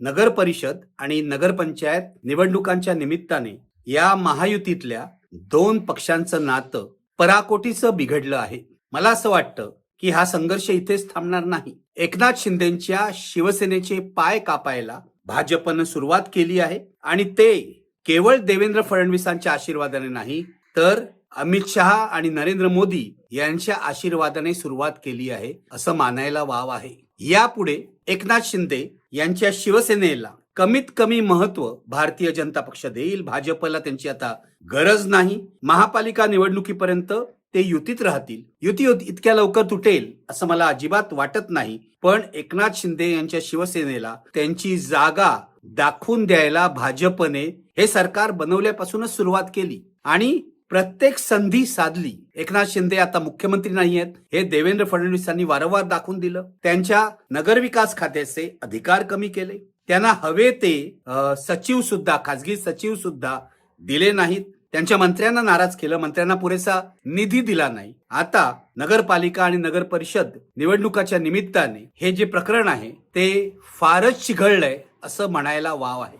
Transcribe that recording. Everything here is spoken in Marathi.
नगर परिषद आणि नगरपंचायत निवडणुकांच्या निमित्ताने या महायुतीतल्या दोन पक्षांचं नातं पराकोटीचं बिघडलं आहे. मला असं वाटतं की हा संघर्ष इथेच थांबणार नाही. एकनाथ शिंदेच्या शिवसेनेचे पाय कापायला भाजपनं सुरुवात केली आहे आणि ते केवळ देवेंद्र फडणवीसांच्या आशीर्वादाने नाही तर अमित शहा आणि नरेंद्र मोदी यांच्या आशीर्वादाने सुरुवात केली आहे असं मानायला वाव आहे. यापुढे एकनाथ शिंदे यांच्या शिवसेनेला कमीत कमी महत्त्व भारतीय जनता पक्ष देईल. भाजपला त्यांची आता गरज नाही. महापालिका निवडणुकीपर्यंत ते युतीत राहतील. युती इतक्या लवकर तुटेल असं मला अजिबात वाटत नाही. पण एकनाथ शिंदे यांच्या शिवसेनेला त्यांची जागा दाखवून द्यायला भाजपने हे सरकार बनवल्यापासूनच सुरुवात केली. आणि प्रत्येक संधी साधली. एकनाथ शिंदे आता मुख्यमंत्री नाही आहेत. हे देवेंद्र फडणवीसांनी वारंवार दाखवून दिलं. त्यांच्या नगरविकास खात्याचे अधिकार कमी केले. त्यांना हवे ते सचिव सुद्धा खासगी सचिव सुद्धा दिले नाहीत. त्यांच्या मंत्र्यांना नाराज केलं. मंत्र्यांना पुरेसा निधी दिला नाही. आता नगरपालिका आणि नगर परिषद निवडणुकाच्या निमित्ताने हे जे प्रकरण आहे ते फारच चिघळलंय असं म्हणायला वाव आहे.